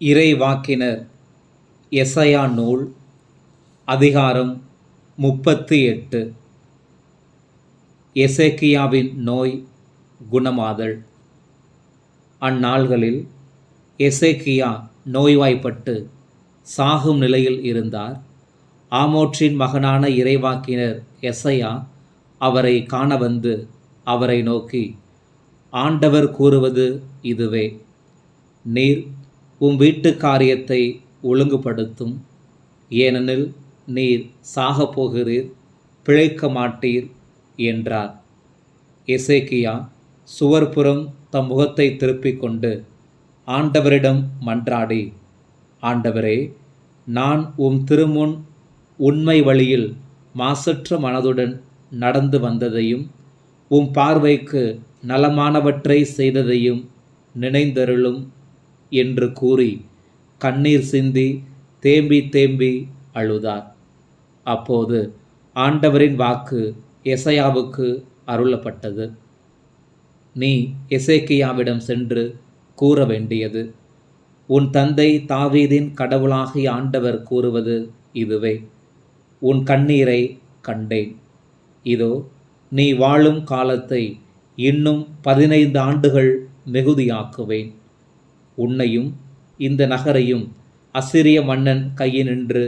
இறைவாக்கினர். எசையா நூல் அதிகாரம் முப்பத்தி எட்டு. எசேக்கியாவின் நோய் குணமாதல். அந்நாள்களில் எசேக்கியா நோய்வாய்ப்பட்டு சாகும் நிலையில் இருந்தார். ஆமோற்றின் மகனான இறைவாக்கினர் எசையா அவரை காண வந்து அவரை நோக்கி ஆண்டவர் கூறுவது இதுவே. நீர் உம் வீட்டு காரியத்தை ஒழுங்குபடுத்தும். ஏனெனில் நீர் சாகப் போகிறீர் பிழைக்க மாட்டீர் என்றார். எசேக்கியா சுவர்புறம் தம் முகத்தை திருப்பிக் கொண்டு ஆண்டவரிடம் மன்றாடி ஆண்டவரே நான் உம் திருமுன் உண்மை வழியில் மாசற்ற மனதுடன் நடந்து வந்ததையும் உம் பார்வைக்கு நலமானவற்றை செய்ததையும் நினைந்தருளும் என்று கூறி கண்ணீர் சிந்தி தேம்பி தேம்பி அழுதார். அப்போது ஆண்டவரின் வாக்கு எசையாவுக்கு அருளப்பட்டது. நீ எசேக்கியாவிடம் சென்று கூற வேண்டியது. உன் தந்தை தாவீதின் கடவுளாகிய ஆண்டவர் கூறுவது இதுவே. உன் கண்ணீரை கண்டேன். இதோ நீ வாழும் காலத்தை இன்னும் பதினைந்து ஆண்டுகள் மிகுதியாக்குவேன். உன்னையும் இந்த நகரையும் அசிரிய மன்னன் கையினின்று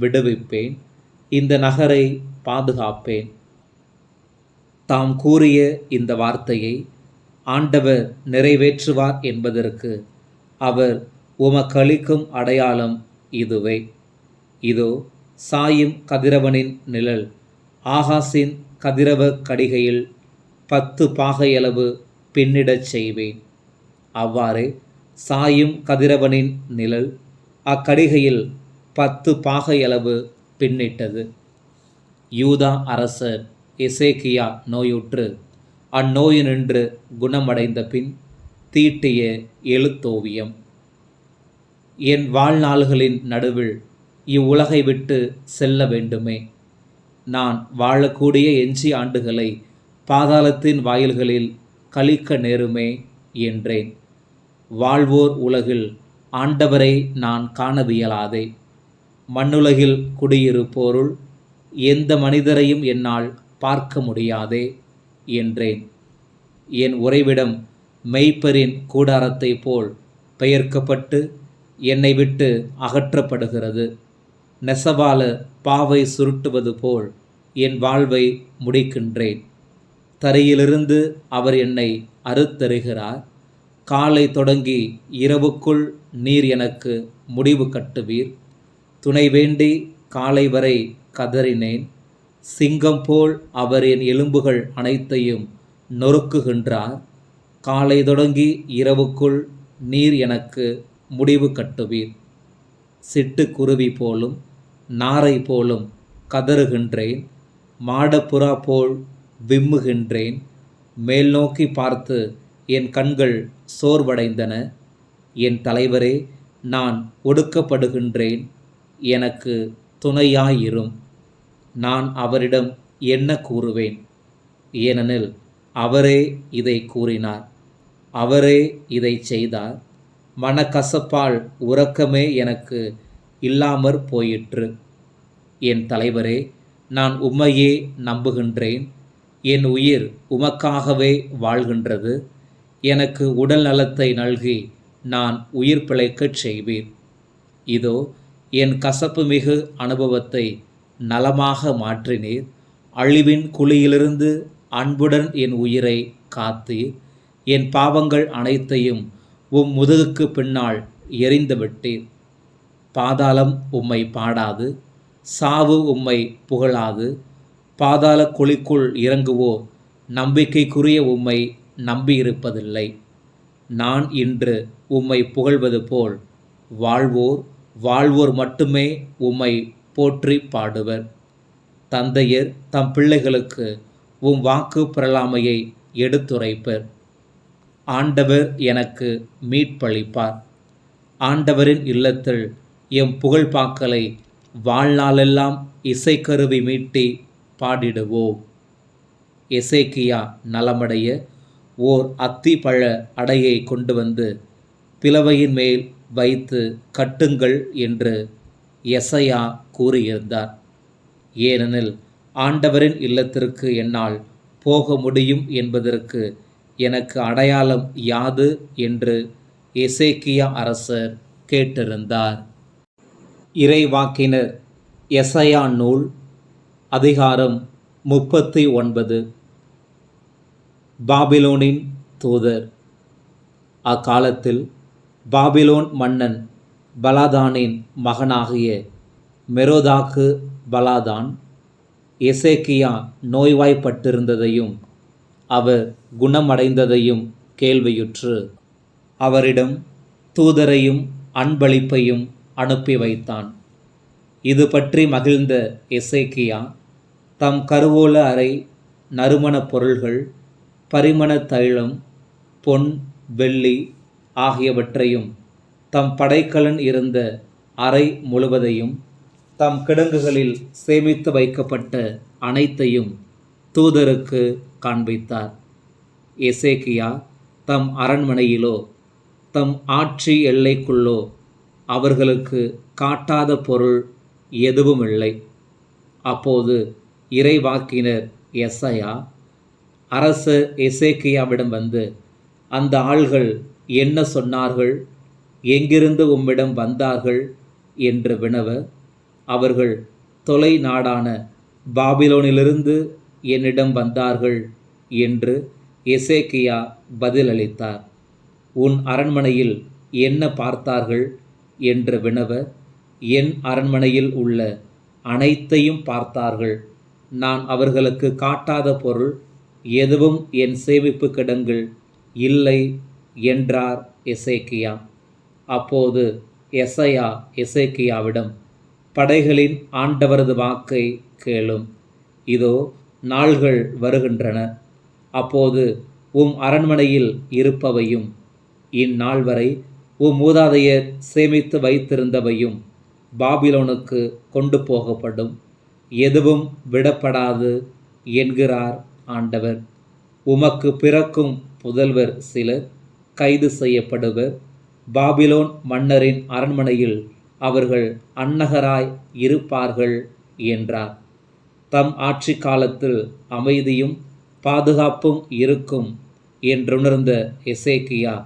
விடுவிப்பேன். இந்த நகரை பாதுகாப்பேன். தாம் கூறிய இந்த வார்த்தையை ஆண்டவர் நிறைவேற்றுவார் என்பதற்கு அவர் உமக்களிக்கும் அடையாளம் இதுவே. இதோ சாயும் கதிரவனின் நிழல் ஆகாசின் கதிரவ கடிகையில் பத்து பாகையளவு பின்னிடச் செய்வேன். அவ்வாறே சாயும் கதிரவனின் நிழல் அக்கடிகையில் பத்து பாகையளவு பின்னிட்டது. யூதா அரசர் எசேக்கியா நோயுற்று அந்நோயினின்று குணமடைந்த பின் தீட்டிய எழுத்தோவியம். என் வாழ்நாள்களின் நடுவில் இவ்வுலகை விட்டு செல்ல வேண்டுமே. நான் வாழக்கூடிய எஞ்சி ஆண்டுகளை பாதாளத்தின் வாயில்களில் கழிக்க நேருமே என்றேன். வாழ்வோர் உலகில் ஆண்டவரை நான் காணவியலாதே. மண்ணுலகில் குடியிருப்போருள் எந்த மனிதரையும் என்னால் பார்க்க முடியாதே என்றேன். என் உறைவிடம் மெய்ப்பரின் கூடாரத்தைப் போல் பெயர்க்கப்பட்டு என்னை விட்டு அகற்றப்படுகிறது. நெசவால பாவை சுருட்டுவது போல் என் வாழ்வை முடிக்கின்றேன். தரையிலிருந்து அவர் என்னை அறுத்தருகிறார். காலை தொடங்கி இரவுக்குள் நீர் எனக்கு முடிவு கட்டுவீர். துணை வேண்டி காலை வரை கதறினேன். சிங்கம் போல் அவர் என் எலும்புகள் அனைத்தையும் நொறுக்குகின்றார். காலை தொடங்கி இரவுக்குள் நீர் எனக்கு முடிவு கட்டுவீர். சிட்டுக்குருவி போலும் நாரை போலும் கதறுகின்றேன். மாடப்புறா போல் விம்முகின்றேன். மேல் நோக்கி பார்த்து என் கண்கள் சோர்வடைந்தன. என் தலைவரே நான் ஒடுக்கப்படுகின்றேன். எனக்கு துணையாயிரும். நான் அவரிடம் என்ன கூறுவேன்? ஏனெனில் அவரே இதை கூறினார். அவரே இதை செய்தார். மனக்கசப்பால் உறக்கமே எனக்கு இல்லாமற் போயிற்று. என் தலைவரே நான் உம்மையே நம்புகின்றேன். என் உயிர் உமக்காகவே வாழ்கின்றது. எனக்கு உடல் நலத்தை நல்கி நான் உயிர் பிழைக்கச் செய்வீர் இதோ என் கசப்பு மிகு அனுபவத்தை நலமாக மாற்றினீர். அழிவின் குழியிலிருந்து அன்புடன் என் உயிரை காத்தீர். என் பாவங்கள் அனைத்தையும் உம் முதுகுக்கு பின்னால் எரிந்துவிட்டீர் பாதாளம் உம்மை பாடாது சாவு உம்மை புகழாது. பாதாள குழிக்குள் இறங்குவோர் நம்பிக்கைக்குரிய உம்மை நம்பியிருப்பதில்லை. நான் இன்று உம்மை புகழ்வது போல் வாழ்வோர் வாழ்வோர் மட்டுமே உம்மை போற்றி பாடுவர். தந்தையர் தம் பிள்ளைகளுக்கு உம் வாக்கு பிரலாமையை எடுத்துரைப்பர். ஆண்டவர் எனக்கு மீட்பளிப்பார். ஆண்டவரின் இல்லத்தில் எம் புகழ்பாக்கலை வாழ்நாளெல்லாம் இசைக்கருவி மீட்டி பாடிடுவோம். இசைக்கியா நலமடைய ஓர் அத்தி பழ அடையை கொண்டு வந்து பிளவையின் மேல் வைத்து கட்டுங்கள் என்று எசையா கூறியிருந்தார். ஏனெனில் ஆண்டவரின் இல்லத்திற்கு என்னால் போக முடியும் என்பதற்கு எனக்கு அடையாளம் யாது என்று எசேக்கியா அரசர் கேட்டிருந்தார். இறைவாக்கினர் எசையா நூல் அதிகாரம் முப்பத்தி ஒன்பது பாபிலோனின் தூதர். அக்காலத்தில் பாபிலோன் மன்னன் பலாதானின் மகனாகிய மெரோதாக்கு பலாதான் எசேக்கியா நோய்வாய்ப்பட்டிருந்ததையும் அவர் குணமடைந்ததையும் கேள்வியுற்று அவரிடம் தூதரையும் அன்பளிப்பையும் அனுப்பி வைத்தான். இது பற்றி மகிழ்ந்த எசேக்கியா தம் கருவூல அறை நறுமணப் பொருள்கள் பரிமண தைலம் பொன் வெள்ளி ஆகியவற்றையும் தம் படைக்கலன் இருந்த அறை முழுவதையும் தம் கிடங்குகளில் சேமித்து வைக்கப்பட்ட அனைத்தையும் தூதருக்கு காண்பித்தார். எசேக்கியா தம் அரண்மனையிலோ தம் ஆட்சி எல்லைக்குள்ளோ அவர்களுக்கு காட்டாத பொருள் எதுவுமில்லை. அப்போது இறைவாக்கினர் எஸ்ஐயா அரசு எசேக்கியாவிடம் வந்து அந்த ஆள்கள் என்ன சொன்னார்கள்? எங்கிருந்து உம்மிடம் வந்தார்கள்? என்று வினவ அவர்கள் தொலை நாடான பாபிலோனிலிருந்து என்னிடம் வந்தார்கள் என்று எசேக்கியா பதிலளித்தார். உன் அரண்மனையில் என்ன பார்த்தார்கள்? என்று வினவ என் அரண்மனையில் உள்ள அனைத்தையும் பார்த்தார்கள். நான் அவர்களுக்கு காட்டாத பொருள் எதுவும் என் சேமிப்பு கிடங்கில் இல்லை என்றார் எசேக்கியா. அப்போது எசையா எசேக்கியாவிடம் படைகளின் ஆண்டவரது வாக்கை கேளும். இதோ நாள்கள் வருகின்றன. அப்போது உம் அரண்மனையில் இருப்பவையும் இந்நாள் வரை உம் மூதாதையர் சேமித்து வைத்திருந்தவையும் பாபிலோனுக்கு கொண்டு போகப்படும். எதுவும் விடப்படாது என்கிறார் ஆண்டவர். உமக்கு பிறக்கும் புதல்வர் சிலர் கைது செய்யப்படுவர். பாபிலோன் மன்னரின் அரண்மனையில் அவர்கள் அன்னகராய் இருப்பார்கள் என்றார். தம் ஆட்சி காலத்தில் அமைதியும் பாதுகாப்பும் இருக்கும் என்றுணர்ந்த எசேக்கியா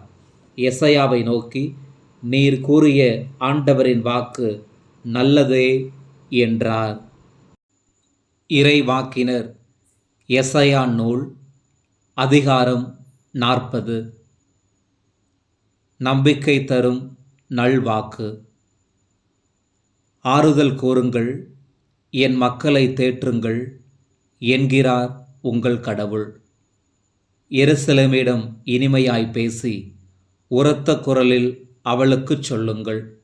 எசையாவை நோக்கி நீர் கூறிய ஆண்டவரின் வாக்கு நல்லதே என்றார். இறைவாக்கினர் எசையா நூல் அதிகாரம் நாற்பது. நம்பிக்கை தரும் நல்வாக்கு. ஆறுதல் கூறுங்கள் என் மக்களை தேற்றுங்கள் என்கிறார் உங்கள் கடவுள். எருசலமிடம் இனிமையாய் பேசி உரத்த குரலில் அவளுக்குச் சொல்லுங்கள்.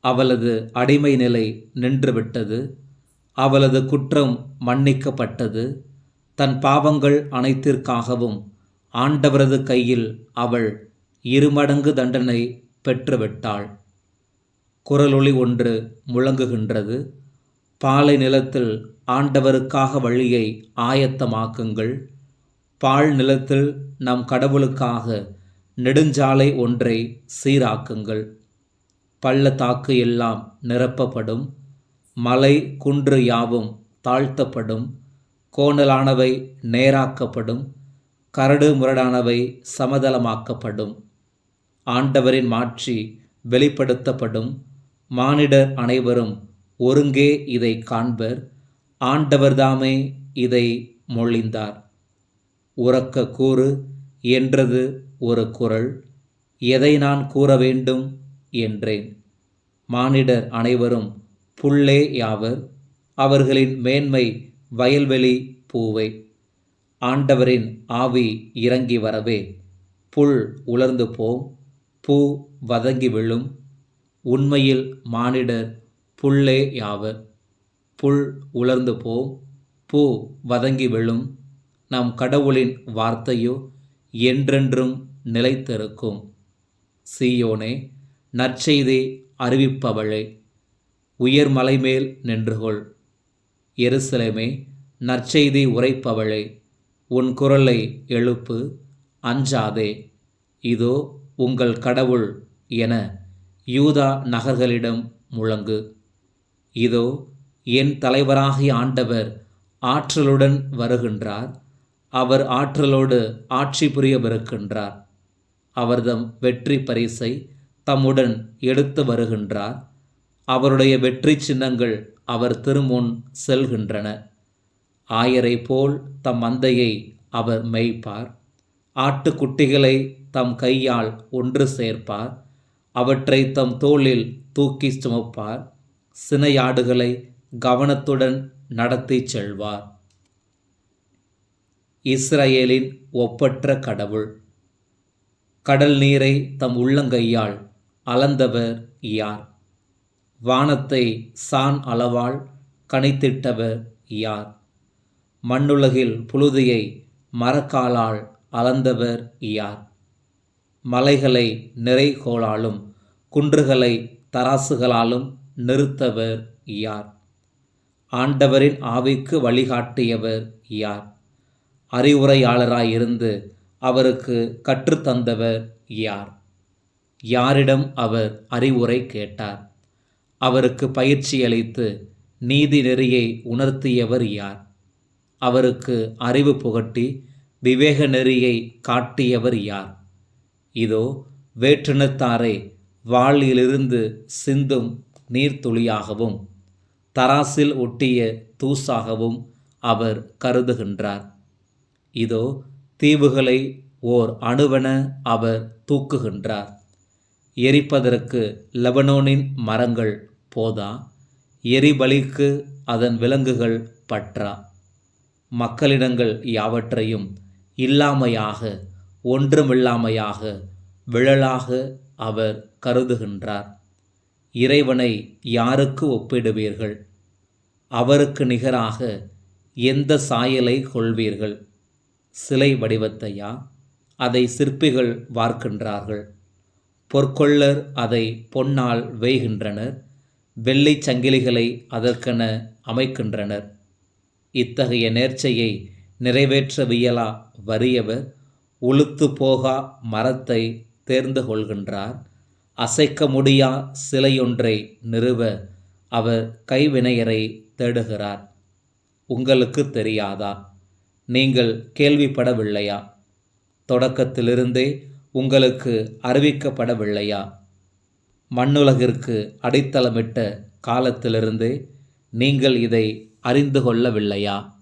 அவளது அடிமை நிலை நின்றுவிட்டது அவளது குற்றம் மன்னிக்கப்பட்டது. தன் பாவங்கள் அனைத்திற்காகவும் ஆண்டவரது கையில் அவள் இருமடங்கு தண்டனை பெற்றுவிட்டாள். குரலொளி ஒன்று முழங்குகின்றது. பாலை நிலத்தில் ஆண்டவருக்காக வழியை ஆயத்தமாக்குங்கள். பால் நிலத்தில் நம் கடவுளுக்காக நெடுஞ்சாலை ஒன்றை சீராக்குங்கள். பள்ளத்தாக்கு எல்லாம் நிரப்பப்படும். மலை குன்று யாவும் தாழ்த்தப்படும். கோணலானவை நேராக்கப்படும் கரடு முரடானவை சமதளமாக்கப்படும். ஆண்டவரின் மாட்சி வெளிப்படுத்தப்படும். மானிடர் அனைவரும் ஒருங்கே இதை காண்பர். ஆண்டவர்தாமே இதை மொழிந்தார். உறக்க கூறு என்றது ஒரு குரல். எதை நான் கூற வேண்டும் என்றேன். மானிடர் அனைவரும் புல்லே யாவர்? அவர்களின் மேன்மை வயல்வெளி பூவை ஆண்டவரின் ஆவி இறங்கி வரவே புல் உலர்ந்து போம் பூ வதங்கி விழும் உண்மையில் மானிடர் புல்லே யாவர். புல் உலர்ந்து போம் பூ வதங்கி விழும் நம் கடவுளின் வார்த்தையோ என்றென்றும் நிலைத்திருக்கும். சீயோனே நற்செய்தி அறிவிப்பவளே உயர்மலை மேல் நின்றுகொள். எருசலேமே நற்செய்தி உரைப்பவளே உன் குரலை எழுப்பு அஞ்சாதே. இதோ உங்கள் கடவுள் என யூதா நகர்களிடம் முழங்கு. இதோ என் தலைவராகிய ஆண்டவர் ஆற்றலுடன் வருகின்றார் அவர் ஆற்றலோடு ஆட்சி புரியவிருக்கின்றார். அவர்தம் வெற்றி பரிசை தம்முடன் எடுத்து வருகின்றார். அவருடைய வெற்றி சின்னங்கள் அவர் திருமுன் செல்கின்றன. ஆயரை போல் தம் மந்தையை அவர் மெய்ப்பார். ஆட்டுக்குட்டிகளை தம் கையால் ஒன்று சேர்ப்பார். அவற்றை தம் தோளில் தூக்கி சுமப்பார். சினையாடுகளை கவனத்துடன் நடத்தி செல்வார். இஸ்ரேலின் ஒப்பற்ற கடவுள். கடல் நீரை தம் உள்ளங்கையால் அளந்தவர் யார்? வானத்தை சான் அளவால் கணித்திட்டவர் யார்? மண்ணுலகில் புழுதியை மரக்காலால் அளந்தவர் யார்? மலைகளை நிறைகோளாலும் குன்றுகளை தராசுகளாலும் நிறுத்தவர் யார்? ஆண்டவரின் ஆவிக்கு வழிகாட்டியவர் யார்? அறிவுரையாளராயிருந்து அவருக்கு கற்றுத்தந்தவர் யார்? யாரிடம் அவர் அறிவுரை கேட்டார்? அவருக்கு பயிற்சி அளித்து நீதி நெறியை உணர்த்தியவர் யார்? அவருக்கு அறிவு புகட்டி விவேக நெறியை காட்டியவர் யார்? இதோ வேற்றினத்தாரை வாளிலிருந்து சிந்தும் நீர்த்துளியாகவும் தராசில் ஒட்டிய தூசாகவும் அவர் கருதுகின்றார். இதோ தீவுகளை ஓர் அணுவென அவர் தூக்குகின்றார். எரிப்பதற்கு லெபனோனின் மரங்கள் போதா? எரிபலிக்கு அதன் விலங்குகள் பற்றா? மக்களிடங்கள் யாவற்றையும் இல்லாமையாக ஒன்றுமில்லாமையாக விழலாக அவர் கருதுகின்றார். இறைவனை யாருக்கு ஒப்பிடுவீர்கள்? அவருக்கு நிகராக எந்த சாயலை கொள்வீர்கள்? சிலை வடிவத்தையா? அதை சிற்பிகள் வார்க்கின்றார்கள். பொற்கொள்ளர் அதை பொன்னால் வேய்கின்றனர். வெள்ளை சங்கிலிகளை அதற்கென அமைக்கின்றனர். இத்தகைய நேர்ச்சையை நிறைவேற்றவியலா வறியவர் உளுத்து போகா மரத்தை தேர்ந்து கொள்கின்றார். அசைக்க முடியா சிலையொன்றை நிறுவ அவர் கைவினையரை தேடுகிறார். உங்களுக்கு தெரியாதா? நீங்கள் கேள்விப்படவில்லையா? தொடக்கத்திலிருந்தே உங்களுக்கு அறிவிக்கப்படவில்லையா? மண்ணுலகிற்கு அடித்தளமிட்ட காலத்திலிருந்தே நீங்கள் இதை அறிந்து கொள்ளவில்லையா?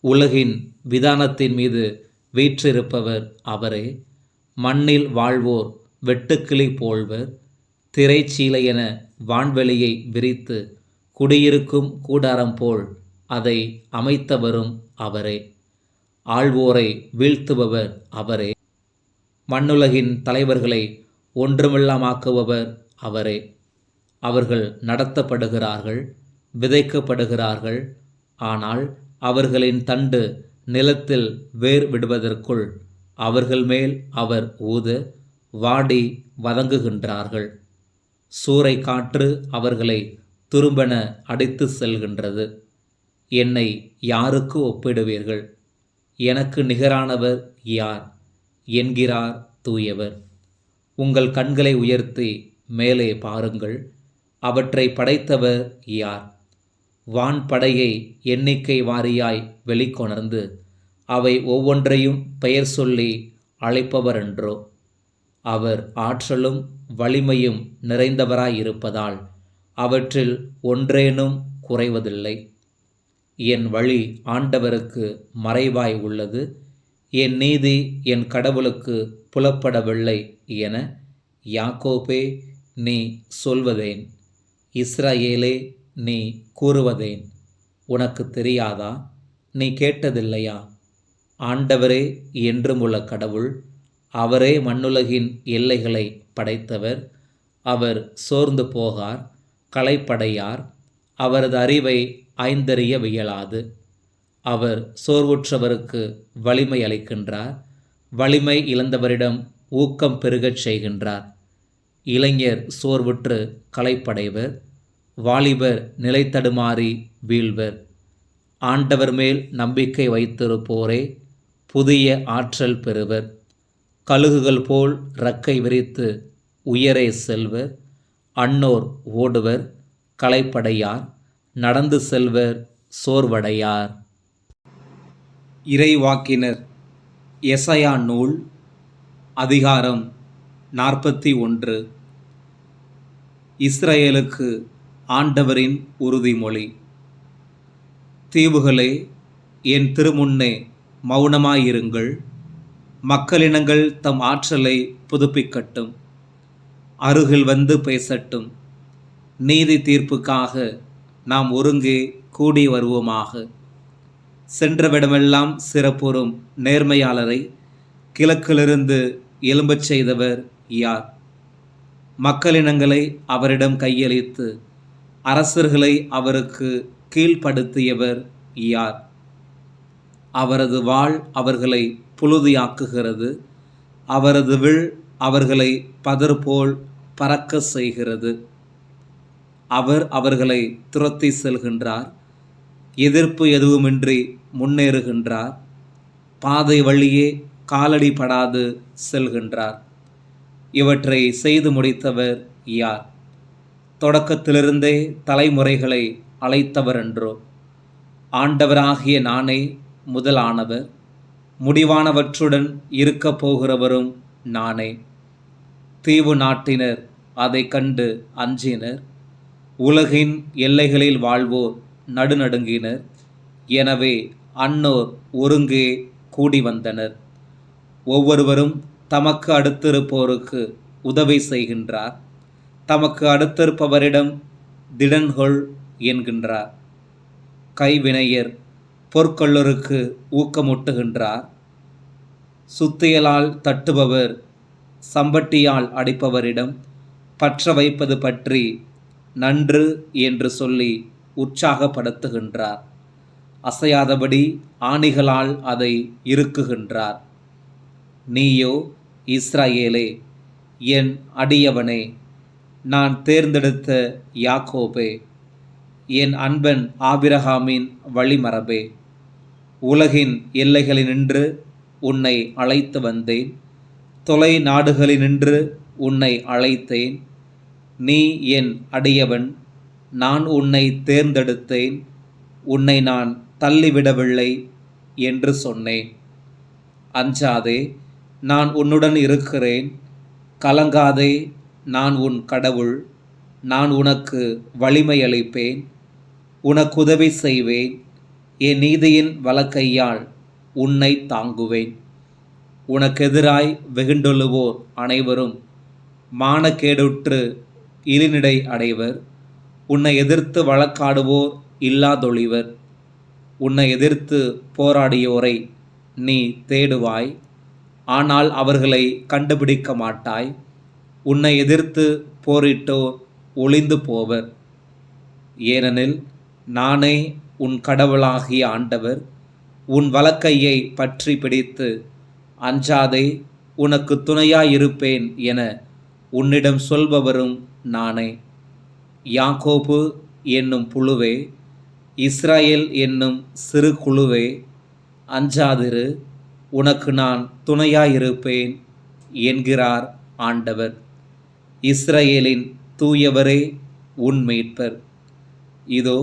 உலகின் விதானத்தின் மீது வீற்றிருப்பவர் அவரே. மண்ணில் வாழ்வோர் வெட்டுக்கிளி போல்வர். திரைச்சீலை என வான்வெளியை விரித்து குடியிருக்கும் கூடாரம் போல் அதை அமைத்தவரும் அவரே. ஆழ்வோரை வீழ்த்துபவர் அவரே. மண்ணுலகின் தலைவர்களை ஒன்றுமில்லாமாக்குபவர் அவரே. அவர்கள் நடத்தப்படுகிறார்கள் விதைக்கப்படுகிறார்கள். ஆனால் அவர்களின் தண்டு நிலத்தில் வேர் விடுவதற்குள் அவர்கள் மேல் அவர் ஊத வாடி வதங்குகின்றார்கள். சூறை காற்று அவர்களை துரும்பென அடித்து செல்கின்றது. என்னை யாருக்கு ஒப்பிடுவீர்கள்? எனக்கு நிகரானவர் யார்? என்கிறார் தூயவர். உங்கள் கண்களை உயர்த்தி மேலே பாருங்கள். அவற்றை படைத்தவர் யார்? வான் படையை எண்ணிக்கை வாரியாய் வெளிக்கொணர்ந்து அவை ஒவ்வொன்றையும் பெயர் சொல்லி அழைப்பவரென்றோ? அவர் ஆற்றலும் வலிமையும் நிறைந்தவராயிருப்பதால் அவற்றில் ஒன்றேனும் குறைவதில்லை. என் வழி ஆண்டவருக்கு மறைவாய் உள்ளது. என் நீதி என் கடவுளுக்கு புலப்படவில்லை என யாக்கோபே நீ சொல்வதேன். இஸ்ரேலே நீ கூறுவதேன். உனக்கு தெரியாதா? நீ கேட்டதில்லையா? ஆண்டவரே என்றும் உள்ள கடவுள் அவரே மண்ணுலகின் எல்லைகளை படைத்தவர். அவர் சோர்ந்து போகார் களைப்படையார். அவரது அறிவை ஐந்தறிய வியலாது அவர் சோர்வுற்றவருக்கு வலிமை அளிக்கின்றார். வலிமை இழந்தவரிடம் ஊக்கம் பெருகச் செய்கின்றார். இளைஞர் சோர்வுற்று களைப்படைவர். வாலிபர் நிலைத்தடுமாறி வீழ்வர். ஆண்டவர் மேல் நம்பிக்கை வைத்திருப்போரே புதிய ஆற்றல் பெறுவர். கழுகுகள் போல் ரக்கை விரித்து உயரே செல்வர். அன்னோர் ஓடுவர் களைப்படையார். நடந்து செல்வர் சோர்வடையார். இறைவாக்கினர். எசையா நூல் அதிகாரம் நாற்பத்தி ஒன்று. இஸ்ரேலுக்கு ஆண்டவரின் உறுதிமொழி. தீவுகளே என் திருமுன்னே மௌனமாயிருங்கள். மக்களினங்கள் தம் ஆற்றலை புதுப்பிக்கட்டும். அருகில் வந்து பேசட்டும். நீதி தீர்ப்புக்காக நாம் ஒருங்கே கூடி வருவோமாக. சென்றவிடமெல்லாம் சிறப்புறும் நேர்மையாளரை கிழக்கிலிருந்து எலும்பச் செய்தவர் யார்? மக்களினங்களை அவரிடம் கையளித்து அரசர்களை அவருக்கு கீழ்ப்படுத்தியவர் யார்? அவரது வாழ் அவர்களை புழுதியாக்குகிறது அவரது வில் அவர்களை பதர்போல் பறக்க செய்கிறது. அவர் அவர்களை துரத்தி செல்கின்றார். எதிர்ப்பு எதுவுமின்றி முன்னேறுகின்றார். பாதை வழியே காலடி படாது செல்கின்றார். இவற்றை செய்து முடித்தவர் யார்? தொடக்கத்திலிருந்தே தலைமுறைகளை அழைத்தவர் என்றோ ஆண்டவராகிய நானே முதலானவர். முடிவானவற்றுடன் இருக்கப் போகிறவரும் நானே. தீவு நாட்டினர் அதை கண்டு அஞ்சினர். உலகின் எல்லைகளில் வாழ்வோர் நடுநடுங்கினர். எனவே அன்னோர் ஒருங்கே கூடி வந்தனர். ஒவ்வொருவரும் தமக்கு அடுத்திருப்போருக்கு உதவி செய்கின்றார். தமக்கு அடுத்திருப்பவரிடம் திடன்கொள் என்கின்றார். கைவினையர் பொற்கொள்ளருக்கு ஊக்கமூட்டுகின்றார். சுத்தியலால் தட்டுபவர் சம்பட்டியால் அடிப்பவரிடம் பற்ற வைப்பது பற்றி நன்று என்று சொல்லி உற்சாகப்படுத்துகின்றார். அசையாதபடி ஆணிகளால் அதை இருக்குகின்றார் நீயோ இஸ்ராயேலே என் அடியவனே நான் தேர்ந்தெடுத்த யாக்கோபே என் அன்பன் ஆபிரகாமின் வழிமரபே உலகின் எல்லைகளினின்று உன்னை அழைத்து வந்தேன். தொலை நாடுகளினின்று உன்னை அழைத்தேன். நீ என் அடியவன் நான் உன்னை தேர்ந்தெடுத்தேன். உன்னை நான் தள்ளிவிடவில்லை என்று சொன்னேன். அஞ்சாதே நான் உன்னுடன் இருக்கிறேன். கலங்காதே நான் உன் கடவுள். நான் உனக்கு வலிமை அளிப்பேன். உனக்கு உதவி செய்வேன். என் நீதியின் வலக்கையால் உன்னை தாங்குவேன். உனக்கு எதிராய் வெகுண்டொழுவோர் அனைவரும். மானக்கேடுற்று இருநிடை அடைவர். உன்னை எதிர்த்து வழக்காடுவோர் இல்லாதொழிவர். உன்னை எதிர்த்து போராடியோரை நீ தேடுவாய். ஆனால் அவர்களை கண்டுபிடிக்க மாட்டாய். உன்னை எதிர்த்து போரிட்டோ ஒளிந்து போவர். ஏனெனில் நானே உன் கடவுளாகிய ஆண்டவர். உன் வலக்கையை பற்றி பிடித்து அஞ்சாதே உனக்கு துணையாயிருப்பேன் என உன்னிடம் சொல்பவரும் நானே. யாக்கோபு என்னும் புழுவே இஸ்ராயேல் என்னும் சிறு குழுவே அஞ்சாதிரு உனக்கு நான் துணையாயிருப்பேன் என்கிறார் ஆண்டவர். இஸ்ரேலின் தூயவரே உன் மீட்பர். இதோ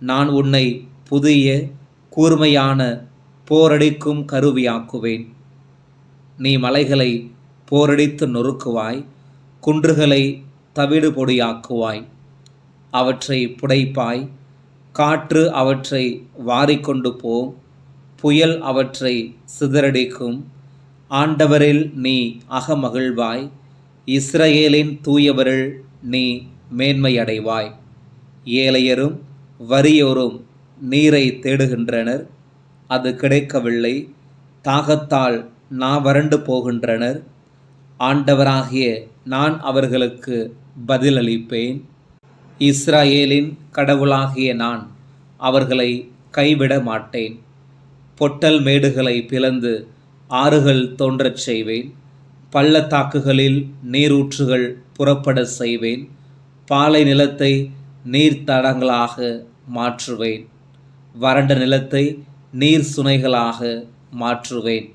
நான் உன்னை புதிய கூர்மையான போரடிக்கும் கருவியாக்குவேன். நீ மலைகளை போரடித்து நொறுக்குவாய் குன்றுகளை தவிடு பொடியாக்குவாய் அவற்றை புடைப்பாய். காற்று அவற்றை வாரிக்கொண்டு போம் புயல் அவற்றை சிதறடிக்கும். ஆண்டவரில் நீ அகமகிழ்வாய். இஸ்ரேலின் தூயவரில் நீ மேன்மையடைவாய். ஏழையரும் வறியோரும் நீரை தேடுகின்றனர். அது கிடைக்கவில்லை. தாகத்தால் நான் வறண்டு போகின்றனர். ஆண்டவராகிய நான் அவர்களுக்கு பதிலளிப்பேன். இஸ்ராயேலின் கடவுளாகிய நான் அவர்களை கைவிட மாட்டேன். பொட்டல் மேடுகளை பிளந்து ஆறுகள் தோன்றச் செய்வேன். பள்ளத்தாக்குகளில் நீரூற்றுகள் புறப்பட செய்வேன். பாலை நிலத்தை நீர்த்தடங்களாக மாற்றுவேன். வறண்ட நிலத்தை நீர் சுனைகளாக மாற்றுவேன்.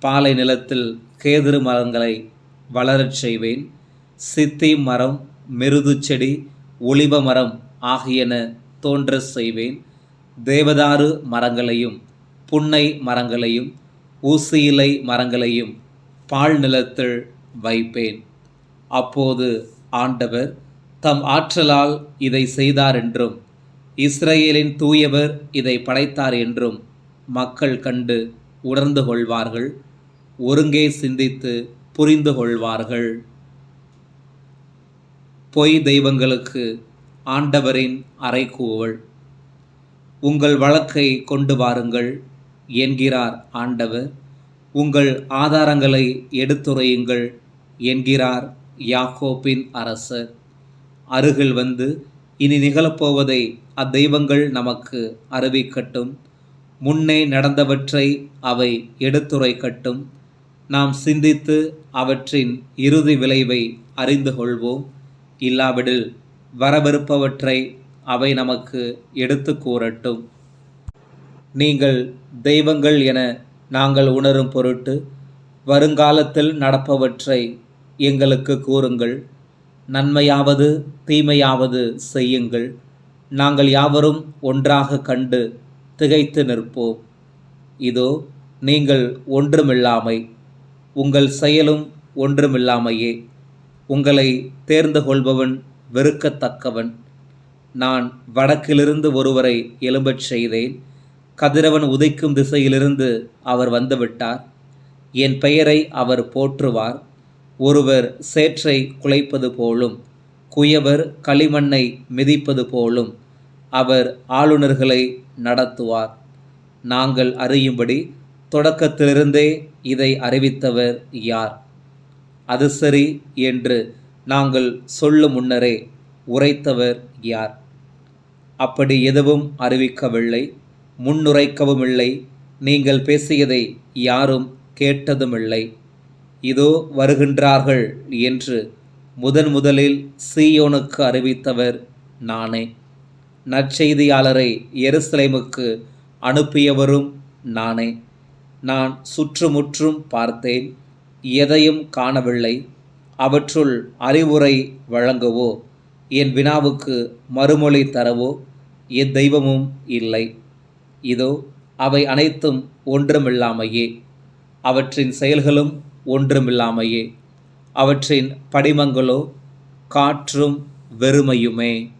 பாலை நிலத்தில் கேதுரு மரங்களை வளரச் செய்வேன். சித்தி மரம் மிருது செடி ஒளிவ மரம் ஆகியன தோன்ற செய்வேன். தேவதாரு மரங்களையும் புன்னை மரங்களையும் ஊசியிலை மரங்களையும் பால் நிலத்தில் வைப்பேன். அப்போது ஆண்டவர் தம் ஆற்றலால் இதை செய்தார் என்றும் இஸ்ரேலின் தூயவர் இதை படைத்தார் என்றும் மக்கள் கண்டு உணர்ந்து கொள்வார்கள் ஒருங்கே சிந்தித்து புரிந்து கொள்வார்கள். பொய் தெய்வங்களுக்கு ஆண்டவரின் அறைகூவல். உங்கள் வழக்கை கொண்டு வாருங்கள் என்கிறார் ஆண்டவர். உங்கள் ஆதாரங்களை எடுத்துரையுங்கள் என்கிறார் யாக்கோப்பின் அரசர். அருகில் வந்து இனி நிகழப்போவதை அத்தெய்வங்கள் நமக்கு அறிவிக்கட்டும். முன்னே நடந்தவற்றை அவை எடுத்துரைக்கட்டும். நாம் சிந்தித்து அவற்றின் இறுதி விளைவை அறிந்து கொள்வோம். இல்லாவிடில் வரவிருப்பவற்றை அவை நமக்கு எடுத்து கூறட்டும். நீங்கள் தெய்வங்கள் என நாங்கள் உணரும் பொருட்டு வருங்காலத்தில் நடப்பவற்றை எங்களுக்கு கூறுங்கள். நன்மையாவது தீமையாவது செய்யுங்கள். நாங்கள் யாவரும் ஒன்றாக கண்டு திகைத்து நிற்போம். இதோ நீங்கள் ஒன்றுமில்லாமை உங்கள் செயலும் ஒன்றுமில்லாமையே. உங்களை தேர்ந்து கொள்பவன் வெறுக்கத்தக்கவன். நான் வடக்கிலிருந்து ஒருவரை எலும்பச் செய்தேன். கதிரவன் உதைக்கும் திசையிலிருந்து அவர் வந்துவிட்டார். என் பெயரை அவர் போற்றுவார். ஒருவர் சேற்றை குலைப்பது போலும் குயவர் களிமண்ணை மிதிப்பது போலும் அவர் ஆளுநர்களை நடத்துவார். நாங்கள் அறியும்படி தொடக்கத்திலிருந்தே இதை அறிவித்தவர் யார்? அது சரி என்று நாங்கள் சொல்லும் முன்னரே உரைத்தவர் யார்? அப்படி எதுவும் அறிவிக்கவில்லை முன்னுரைக்கவும் இல்லை நீங்கள் பேசியதை யாரும் கேட்டதுமில்லை. இதோ வருகின்றார்கள் என்று முதன் முதலில் சீயோனுக்கு அறிவித்தவர் நானே. நற்செய்தியாளரை எருசலேமுக்கு அனுப்பியவரும் நானே. நான் சுற்றுமுற்றும் பார்த்தேன். எதையும் காணவில்லை. அவற்றுள் அறிவுரை வழங்கவோ என் வினாவுக்கு மறுமொழி தரவோ எத்தெய்வமும் இல்லை. இதோ அவை அனைத்தும் ஒன்றுமில்லாமையே. அவற்றின் செயல்களும் ஒன்றுமில்லாமையே. அவற்றின் படிமங்களோ காற்றும் வெறுமையுமே.